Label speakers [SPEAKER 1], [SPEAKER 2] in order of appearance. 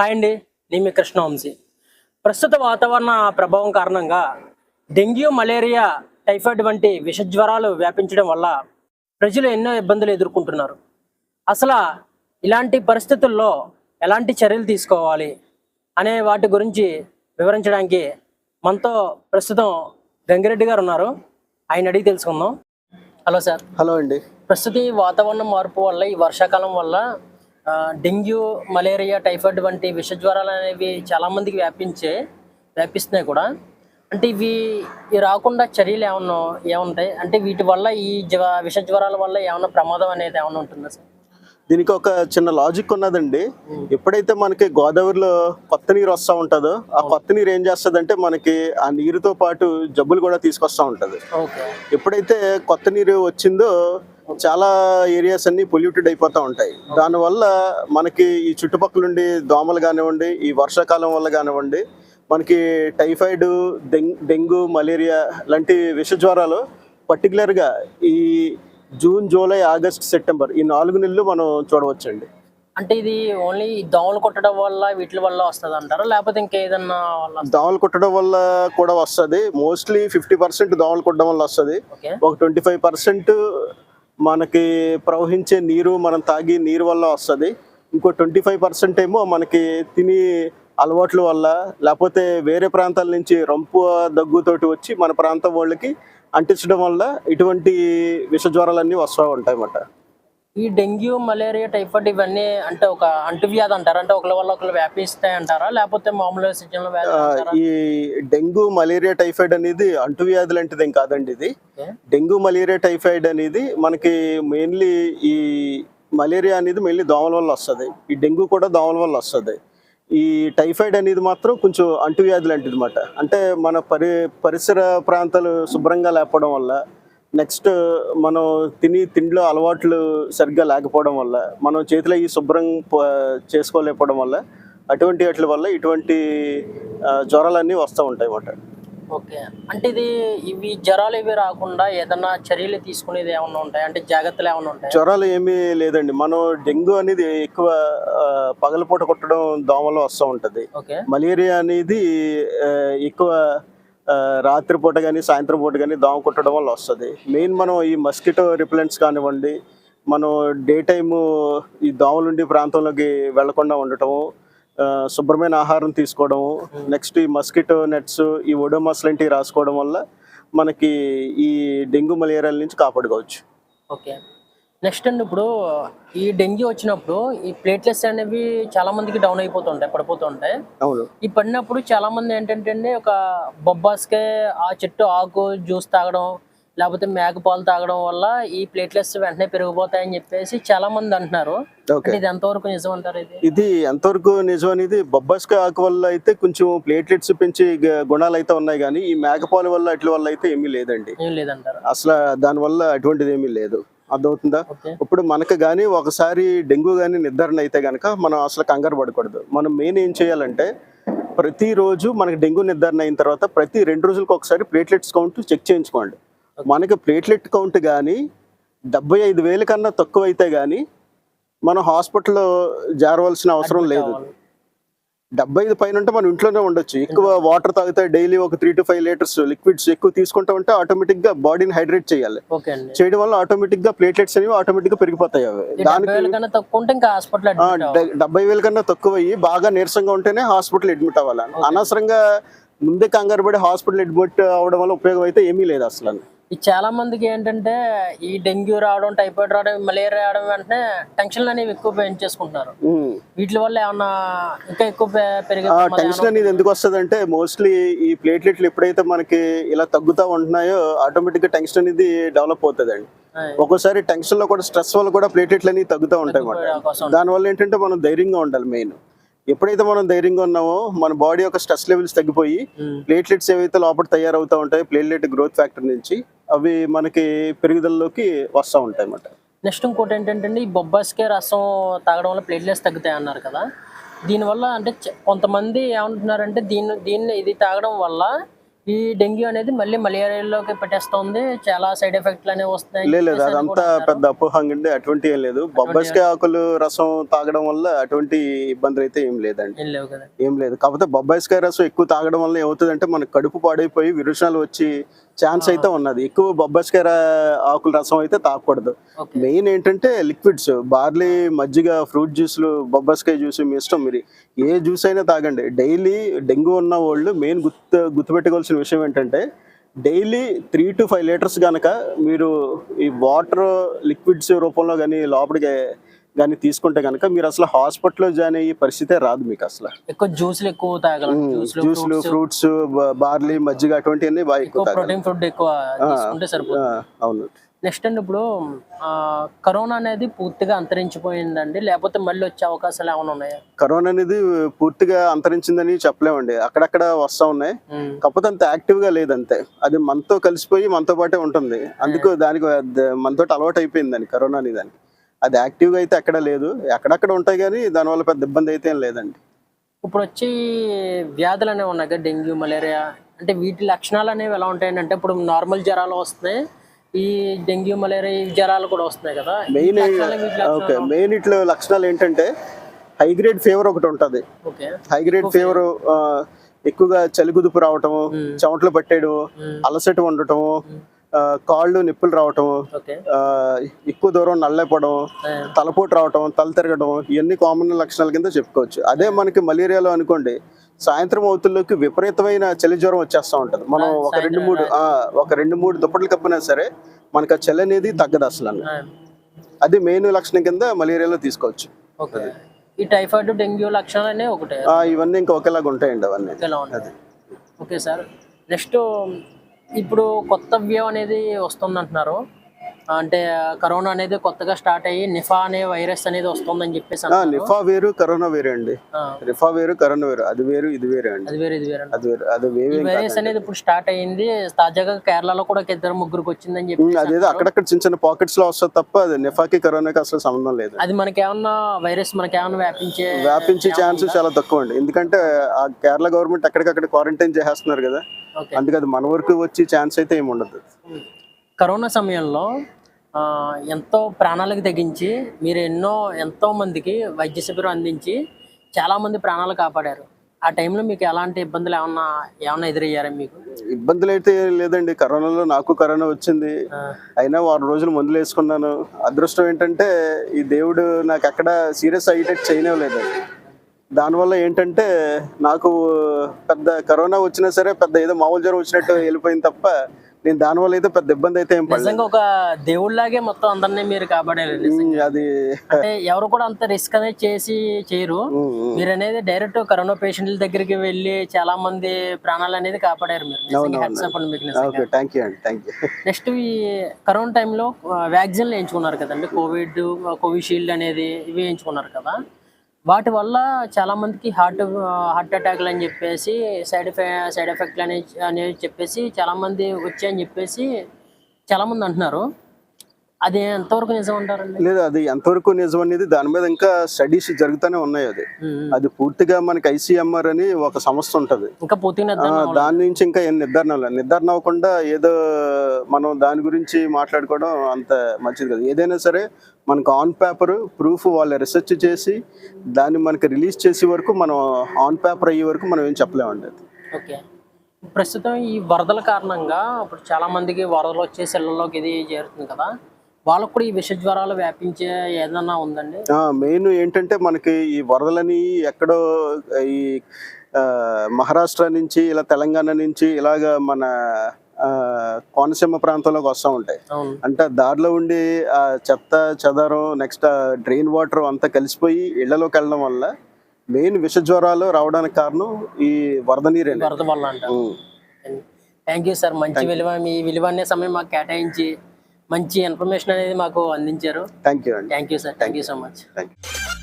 [SPEAKER 1] Hi అండి నేను మీ కృష్ణవంశీ. ప్రస్తుత వాతావరణ ప్రభావం కారణంగా డెంగ్యూ మలేరియా టైఫాయిడ్ వంటి విష జ్వరాలు వ్యాపించడం వల్ల ప్రజలు ఎన్నో ఇబ్బందులు ఎదుర్కొంటున్నారు. అసలు ఇలాంటి పరిస్థితుల్లో ఎలాంటి చర్యలు తీసుకోవాలి అనే వాటి గురించి వివరించడానికి మనతో ప్రస్తుతం గంగిరెడ్డి గారు ఉన్నారు. ఆయన అడిగి తెలుసుకుందాం. Hello sir.
[SPEAKER 2] హలో అండి.
[SPEAKER 1] ప్రస్తుత ఈ వాతావరణ మార్పు వల్ల ఈ వర్షాకాలం వల్ల డెంగ్యూ మలేరియా టైఫాయిడ్ వంటి విష జ్వరాలు అనేవి చాలా మందికి వ్యాపించే వ్యాపిస్తున్నాయి కూడా. అంటే ఇవి రాకుండా చర్యలు ఏమన్నా ఏముంటాయి? అంటే వీటి వల్ల ఈ జ్వ విష జ్వరాల వల్ల ఏమన్నా ప్రమాదం అనేది ఏమన్నా ఉంటుందా సార్?
[SPEAKER 2] దీనికి ఒక చిన్న లాజిక్ ఉన్నదండి. ఎప్పుడైతే మనకి గోదావరిలో కొత్త నీరు వస్తూ ఉంటుందో ఆ కొత్త నీరు ఏం చేస్తుందంటే మనకి ఆ నీరుతో పాటు జబ్బులు కూడా తీసుకొస్తూ ఉంటది.
[SPEAKER 1] ఓకే.
[SPEAKER 2] ఎప్పుడైతే కొత్త నీరు వచ్చిందో చాలా ఏరియాస్ అన్ని పొల్యూటెడ్ అయిపోతూ ఉంటాయి. దానివల్ల మనకి ఈ చుట్టుపక్కల నుండి దోమలు కానివ్వండి ఈ వర్షాకాలం వల్ల కానివ్వండి మనకి టైఫాయిడ్ డెంగ్ డెంగ్యూ మలేరియా లాంటి విష జ్వరాలు పర్టికులర్గా ఈ జూన్ జూలై ఆగస్ట్ సెప్టెంబర్ ఈ నాలుగు నెలలు మనం చూడవచ్చండి.
[SPEAKER 1] అంటే ఇది ఓన్లీ దోమలు కొట్టడం వల్ల వీటి వల్ల వస్తుంది అంటారా? లేకపోతే ఇంకేదన్నా
[SPEAKER 2] దోమలు కుట్టడం వల్ల కూడా వస్తుంది. మోస్ట్లీ ఫిఫ్టీ పర్సెంట్ దోమలు కుట్టడం వల్ల వస్తుంది. ఒక ట్వంటీ ఫైవ్ పర్సెంట్ మనకి ప్రవహించే నీరు మనం తాగి నీరు వల్ల వస్తుంది. ఇంకో ట్వంటీ ఫైవ్ పర్సెంట్ ఏమో మనకి తిని అలవాట్ల వల్ల లేకపోతే వేరే ప్రాంతాల నుంచి రంపు దగ్గుతోటి వచ్చి మన ప్రాంతం వాళ్ళకి అంటించడం వల్ల ఇటువంటి విష జ్వరాలన్నీ వస్తూ ఉంటాయి అన్నమాట
[SPEAKER 1] ఈ డెంగ్యూ మలేరియా టైఫాయిడ్ ఇవన్నీ అంటే ఒక అంటువ్యాధి అంటారా? అంటే ఒకరి వల్ల ఒకరు వ్యాపిస్తాయి అంటారా? లేకపోతే మామూలుగా సీజన్లో
[SPEAKER 2] ఈ డెంగ్యూ మలేరియా టైఫాయిడ్ అనేది అంటువ్యాధి లాంటిది ఏం కాదండి ఇది. డెంగ్యూ మలేరియా టైఫాయిడ్ అనేది మనకి మెయిన్లీ ఈ మలేరియా అనేది మెయిన్లీ దోమల వల్ల వస్తుంది. ఈ డెంగ్యూ కూడా దోమల వల్ల వస్తుంది. ఈ టైఫాయిడ్ అనేది మాత్రం కొంచెం అంటువ్యాధి లాంటిది అనమాట అంటే మన పరి పరిసర ప్రాంతాలు శుభ్రంగా లేకపోవడం వల్ల నెక్స్ట్ మనం తిని తిండిలో అలవాట్లు సరిగ్గా లేకపోవడం వల్ల మనం చేతిలో ఈ శుభ్రం చేసుకోలేకపోవడం వల్ల అటువంటి వాటి వల్ల ఇటువంటి జ్వరాలన్నీ వస్తూ ఉంటాయి అన్నమాట.
[SPEAKER 1] ఓకే. అంటే ఇది ఇవి జ్వరాలు ఇవి రాకుండా ఏదన్నా చర్యలు తీసుకునేది ఏమన్నా ఉంటాయి? అంటే జాగ్రత్తలు ఏమన్నా ఉంటాయి?
[SPEAKER 2] జ్వరాలు ఏమీ లేదండి. మనం డెంగ్యూ అనేది ఎక్కువ పగలపూట కొట్టడం దోమలో వస్తూ ఉంటుంది.
[SPEAKER 1] ఓకే.
[SPEAKER 2] మలేరియా అనేది ఎక్కువ రాత్రిపూట కానీ సాయంత్రం పూట కానీ దోమ కుట్టడం వల్ల వస్తుంది. మెయిన్ మనం ఈ మస్కిటో రిప్లెంట్స్ కానివ్వండి మనం డే టైము ఈ దోమలుండి ప్రాంతంలోకి వెళ్ళకుండా ఉండటము శుభ్రమైన ఆహారం తీసుకోవడము నెక్స్ట్ ఈ మస్కిటో నెట్స్ ఈ ఒడోమాస్ లాంటివి రాసుకోవడం వల్ల మనకి ఈ డెంగ్యూ మలేరియాల నుంచి కాపాడుకోవచ్చు.
[SPEAKER 1] ఓకే. నెక్స్ట్ అండి ఇప్పుడు ఈ డెంగ్యూ వచ్చినప్పుడు ఈ ప్లేట్లెట్స్ అనేవి చాలా మందికి డౌన్ అయిపోతుంటాయి పడిపోతుంటాయి.
[SPEAKER 2] అవును.
[SPEAKER 1] ఈ పడినప్పుడు చాలా మంది ఏంటంటే అండి ఒక బొబ్బాస్కే ఆ చెట్టు ఆకు జ్యూస్ తాగడం లేకపోతే మేక పాలు తాగడం వల్ల ఈ ప్లేట్లెట్స్ వెంటనే పెరిగిపోతాయని చెప్పేసి చాలా మంది అంటున్నారు. ఇది ఎంతవరకు నిజం అంటారు ఇది?
[SPEAKER 2] ఇది ఎంతవరకు నిజం అనేది బొబ్బాస్కాయ ఆకు వల్ల అయితే కొంచెం ప్లేట్లెట్స్ పెంచే గుణాలు అయితే ఉన్నాయి కానీ ఈ మేకపాల వల్ల అట్ల వల్ల అయితే ఏమీ లేదండి.
[SPEAKER 1] ఏం లేదంటారు.
[SPEAKER 2] అసలు దానివల్ల అటువంటిది ఏమీ లేదు. అర్థమవుతుందా? ఇప్పుడు మనకు కానీ ఒకసారి డెంగ్యూ కానీ నిర్ధారణ అయితే కనుక మనం అసలు కంగారు పడకూడదు. మనం మెయిన్ ఏం చేయాలంటే ప్రతిరోజు మనకి డెంగ్యూ నిర్ధారణ అయిన తర్వాత ప్రతి రెండు రోజులకు ఒకసారి ప్లేట్లెట్స్ కౌంట్ చెక్ చేయించుకోండి. మనకి ప్లేట్లెట్ కౌంట్ కానీ డెబ్బై ఐదు వేల కన్నా తక్కువ అయితే కానీ మనం హాస్పిటల్లో జారవలసిన అవసరం లేదు. డెబ్బై ఐదు పైన ఉంటే మనం ఇంట్లోనే ఉండొచ్చు. ఎక్కువ వాటర్ తాగితే డైలీ ఒక three to five litres liquids ఎక్కువ తీసుకుంటా ఉంటే ఆటోమేటిక్గా బాడీని హైడ్రేట్ చేయాలి. చేయడం వల్ల ఆటోమేటిక్గా ప్లేట్లెట్స్ అనేవి ఆటోమేటిక్గా పెరిగిపోతాయి అవి. దానికి డెబ్బై వేల కన్నా తక్కువ అయ్యి బాగా నీరసంగా ఉంటేనే హాస్పిటల్ అడ్మిట్ అవ్వాలి. అనవసరంగా ముందే కంగారు పడి హాస్పిటల్ అడ్మిట్ అవడం వల్ల ఉపయోగం అయితే ఏమీ లేదు అసలు.
[SPEAKER 1] ఈ చాలా మందికి ఏంటంటే ఈ డెంగ్యూ రావడం టైఫాయిడ్ రావడం మలేరియా రావడం వెంటనే టెన్షన్లు అనేవి ఎక్కువ పెంచేసుకుంటున్నారు. వీటి వల్ల ఏమన్నా ఇంకా ఎక్కువ పెరిగే
[SPEAKER 2] టెన్షన్ అనేది ఎందుకు వస్తుంది అంటే మోస్ట్లీ ఈ ప్లేట్లెట్లు ఎప్పుడైతే మనకి ఇలా తగ్గుతా ఉంటున్నాయో ఆటోమేటిక్గా టెన్షన్ అనేది డెవలప్ అవుతుంది అండి
[SPEAKER 1] ఏమన్నా
[SPEAKER 2] ఒక్కోసారి టెన్షన్లో కూడా స్ట్రెస్ వల్ల కూడా ప్లేట్లెట్లు అనేవి తగ్గుతూ ఉంటాయి దానివల్ల ఏంటంటే మనం ధైర్యంగా ఉండాలి మెయిన్. ఎప్పుడైతే మనం ధైర్యంగా ఉన్నామో మన బాడీ యొక్క స్ట్రెస్ లెవెల్స్ తగ్గిపోయి. ప్లేట్లెట్స్ ఏవైతే లోపల తయారవుతూ ఉంటాయో ప్లేట్లెట్ గ్రోత్ ఫ్యాక్టర్ నుంచి అవి మనకి పెరుగుదలలోకి వస్తూ ఉంటాయి అన్నమాట
[SPEAKER 1] నెక్స్ట్ ఇంకోటి ఏంటంటే ఈ బొబ్బాస్కే రసం తాగడం వల్ల ప్లేట్లెట్స్ తగ్గుతాయి అన్నారు కదా దీనివల్ల అంటే కొంతమంది ఏమంటున్నారంటే దీన్ని దీన్ని ఇది తాగడం వల్ల ఈ డెంగ్యూ అనేది మళ్ళీ మలేరియాలోకి పెట్టేస్తుంది. చాలా సైడ్ ఎఫెక్ట్లు అనేవి వస్తున్నాయి.
[SPEAKER 2] లేదు అదంతా పెద్ద అపోహంగా అండి అటువంటి ఏం లేదు. బొబ్బాయికాయ ఆకులు రసం తాగడం వల్ల అటువంటి ఇబ్బందులు అయితే ఏం లేదండి.
[SPEAKER 1] ఏం
[SPEAKER 2] లేదు. కాకపోతే బొబ్బాయికాయ రసం ఎక్కువ తాగడం వల్ల ఏమవుతుందంటే మనకు కడుపు పాడైపోయి విరుషాలు వచ్చి ఛాన్స్ అయితే ఉన్నది. ఎక్కువ బొబ్బాయికాయ రా- ఆకుల రసం అయితే తాగకూడదు మెయిన్ ఏంటంటే లిక్విడ్స్ బార్లీ మజ్జిగ ఫ్రూట్ జ్యూస్లు బొబ్బాయికాయ జ్యూస్ మీ ఇష్టం మీరు. ఏ జ్యూస్ అయినా తాగండి. డైలీ డెంగ్యూ ఉన్న వాళ్ళు మెయిన్ గుర్తు గుర్తుపెట్టుకోవాల్సిన విషయం ఏంటంటే daily three to five litres కనుక మీరు ఈ వాటర్ లిక్విడ్స్ రూపంలో కానీ లోపలికి కానీ తీసుకుంటే కనుక మీరు అసలు హాస్పిటల్లో జాయిన్ అయ్యే పరిస్థితే రాదు మీకు అసలు.
[SPEAKER 1] ఎక్కువ జ్యూస్లు ఎక్కువ తాగలం జ్యూస్లు
[SPEAKER 2] ఫ్రూట్స్. బార్లీ మజ్జిగ అటువంటివన్నీ బాగా ఎక్కువ
[SPEAKER 1] ఎక్కువ
[SPEAKER 2] తాగాలి.
[SPEAKER 1] ప్రోటీన్ ఫుడ్ ఎక్కువ తీసుకుంటే సరిపోతుంది.
[SPEAKER 2] ఆ, అవును.
[SPEAKER 1] నెక్స్ట్ అండి ఇప్పుడు ఆ, కరోనా అనేది పూర్తిగా అంతరించిపోయిందండి. లేకపోతే మళ్ళీ వచ్చే అవకాశాలు ఏమైనా ఉన్నాయా?
[SPEAKER 2] కరోనా అనేది పూర్తిగా అంతరించిందని చెప్పలేమండి. అక్కడక్కడ వస్తా ఉన్నాయి. కాకపోతే అంత యాక్టివ్గా లేదంతే. అది మనతో కలిసిపోయి మనతో పాటే ఉంటుంది. అందుకు దానికి మనతో అలవాటు అయిపోయింది దానికి కరోనా అనేది దానికి అది యాక్టివ్గా అయితే ఎక్కడ లేదు. ఎక్కడక్కడ ఉంటాయి కానీ దానివల్ల పెద్ద ఇబ్బంది అయితే ఏం లేదండి.
[SPEAKER 1] ఇప్పుడు వచ్చి వ్యాధులు అనేవి ఉన్నాయి కదా డెంగ్యూ మలేరియా అంటే వీటి లక్షణాలు అనేవి ఎలా ఉంటాయండి అంటే ఇప్పుడు నార్మల్ జ్వరాలు వస్తున్నాయి. ఈ డెంగ్యూ మలేరియా ఈ జ్వరాలు కూడా వస్తున్నాయి కదా.
[SPEAKER 2] Main okay. మెయిన్ ఇట్లా లక్షణాలు ఏంటంటే హై గ్రేడ్ ఫీవర్ ఒకటి ఉంటుంది.
[SPEAKER 1] ఓకే.
[SPEAKER 2] హై గ్రేడ్ ఫీవర్ ఎక్కువగా చలిగుదుపు రావటం చెమటలు పట్టేయడం. అలసట ఉండటం ఆ, కాళ్ళు నిప్పులు రావటం ఎక్కువ దూరం నల్లైపోవడం తలపోటు రావటం తల తిరగడం ఇవన్నీ కామన్ లక్షణాల కింద చెప్పుకోవచ్చు. అదే మనకి మలేరియాలో అనుకోండి సాయంత్రం అవుతుల్లోకి విపరీతమైన చలి జ్వరం వచ్చేస్తూ ఉంటుంది. మనం ఒక రెండు మూడు ఒక రెండు మూడు దుప్పట్లు కప్పినా సరే మనకు ఆ చలి అనేది తగ్గదు అసలు అది మెయిన్ లక్షణం కింద మలేరియాలో తీసుకోవచ్చు.
[SPEAKER 1] ఈ టైఫాయిడ్ డెంగ్యూ లక్షణాలు ఒకటే?
[SPEAKER 2] ఇవన్నీ ఇంకా ఒకేలాగా ఉంటాయండి అవన్నీ.
[SPEAKER 1] Okay sir. నెక్స్ట్ ఇప్పుడు కొత్త వ్యూ అనేది వస్తుంది అంటున్నారు అంటే కరోనా అనేది కొత్తగా స్టార్ట్ అయ్యి నిఫా అనే వైరస్ అనేది వస్తుందని చెప్పేసి.
[SPEAKER 2] నిఫా వేరు కరోనా వేరే అండి. నిఫా వేరు కరోనా వేరు. అది వేరు ఇది వేరే అండి.
[SPEAKER 1] అది వేరే ఇది వేరే
[SPEAKER 2] అది వేరు అది వేరే
[SPEAKER 1] వైరస్ అనేది ఇప్పుడు స్టార్ట్ అయ్యింది. తాజాగా కేరళలో కూడా ఇద్దరు ముగ్గురికి వచ్చిందని చెప్పి
[SPEAKER 2] అదేదో అక్కడక్కడ చిన్న చిన్న పాకెట్స్లో వస్తుంది తప్ప అది నిఫాకి కరోనాకి అసలు సంబంధం లేదు.
[SPEAKER 1] అది మనకి ఏమన్నా వైరస్ మనకి ఏమన్నా వ్యాపించే
[SPEAKER 2] వ్యాపించే ఛాన్స్ చాలా తక్కువ అండి. ఎందుకంటే ఆ కేరళ గవర్నమెంట్ ఎక్కడికక్కడ క్వారంటైన్ చేసేస్తున్నారు కదా.
[SPEAKER 1] ఓకే.
[SPEAKER 2] అందుకే అది మన వరకు వచ్చే ఛాన్స్ అయితే ఏమి ఉండదు
[SPEAKER 1] కరోనా సమయంలో ఎంతో ప్రాణాలకు తెగించి మీరు ఎన్నో ఎంతో మందికి వైద్య శిబిరం అందించి చాలా మంది ప్రాణాలు కాపాడారు. ఆ టైంలో మీకు ఎలాంటి ఇబ్బందులు ఏమన్నా ఏమన్నా ఎదురయ్యారా మీకు?
[SPEAKER 2] ఇబ్బందులు అయితే లేదండి. కరోనాలో నాకు కరోనా వచ్చింది. అయినా వారం రోజులు మందులు వేసుకున్నాను. అదృష్టం ఏంటంటే ఈ దేవుడు నాకు ఎక్కడ సీరియస్ అయ్యేటట్టు చేయనివ్వలేదు. దానివల్ల ఏంటంటే నాకు పెద్ద కరోనా వచ్చినా సరే పెద్ద ఏదో మామూలు జ్వరం వచ్చినట్టు వెళ్ళిపోయింది తప్ప నేను దానివల్ల అయితే పెద్ద ఇబ్బంది అయితే ఏం పడలేదు.
[SPEAKER 1] నిజంగా ఒక దేవుళ్ళలాగే మొత్తం అందరినీ మీరు కాపాడారు
[SPEAKER 2] అది
[SPEAKER 1] అంటే ఎవరు కూడా అంత రిస్క్ అనేది చేసి చేయరు. మీరు అనేది డైరెక్ట్ కరోనా పేషెంట్ల దగ్గరికి వెళ్ళి చాలా మంది ప్రాణాలు అనేది కాపాడారు మీరు
[SPEAKER 2] థ్యాంక్ యూ అండి థ్యాంక్ యూ
[SPEAKER 1] నెక్స్ట్ ఈ కరోనా టైంలో వ్యాక్సిన్లు వేయించుకున్నారు కదండి. కోవిడ్ కోవిషీల్డ్ అనేది ఇవి వేయించుకున్నారు కదా. వాటి వల్ల చాలా మందికి హార్ట్ హార్ట్ అటాక్లు అని చెప్పేసి సైడ్ ఎఫెక్ట్ సైడ్ ఎఫెక్ట్లు అనేవి చెప్పేసి చాలా మంది వచ్చాయని చెప్పేసి చాలా మంది అంటున్నారు. అది ఎంతవరకు నిజం అంటారండి?
[SPEAKER 2] లేదు అది ఎంతవరకు నిజం అనేది దాని మీద ఇంకా స్టడీస్ జరుగుతూనే ఉన్నాయి అది. అది పూర్తిగా మనకి ఐసీఎంఆర్ అని ఒక సంస్థ ఉంటది.
[SPEAKER 1] ఇంకా పూర్తిగా.
[SPEAKER 2] దాని నుంచి ఇంకా ఏం నిర్ధారణ నిర్ధారణ అవ్వకుండా ఏదో మనం దాని గురించి మాట్లాడుకోవడం అంత మంచిది కాదు. ఏదైనా సరే మనకు ఆన్ పేపర్ ప్రూఫ్ వాళ్ళు రీసెర్చ్ చేసి దాన్ని మనకి రిలీజ్ చేసే వరకు మనం ఆన్ పేపర్ అయ్యే వరకు మనం ఏం చెప్పలేమండి. అది
[SPEAKER 1] ఓకే. ప్రస్తుతం ఈ వరదల కారణంగా ఇప్పుడు చాలా మందికి వరదలు వచ్చే ఇళ్ళలోకి ఇది చేరుతుంది కదా. వాళ్ళకు కూడా ఈ విష జ్వరాలు వ్యాపించే ఏదన్నా ఉందండి?
[SPEAKER 2] మెయిన్ ఏంటంటే మనకి ఈ వరదలని ఎక్కడో ఈ మహారాష్ట్ర నుంచి ఇలా తెలంగాణ నుంచి ఇలాగ మన కోనసీమ ప్రాంతంలోకి వస్తూ ఉంటాయి. అంటే దారిలో ఉండి ఆ చెత్త చెదారం నెక్స్ట్ డ్రైన్ వాటర్ అంతా కలిసిపోయి ఇళ్ళలోకి వెళ్ళడం వల్ల మెయిన్ విష జ్వరాలు రావడానికి కారణం ఈ వరద నీరే
[SPEAKER 1] వరద వల్ల థ్యాంక్ యూ సార్. మంచి విలువ మీ విలువైన సమయం మాకు కేటాయించి మంచి ఇన్ఫర్మేషన్ అనేది మాకు అందించారు.
[SPEAKER 2] థ్యాంక్ యూ అండి.
[SPEAKER 1] Thank you sir thank you so much
[SPEAKER 2] thank you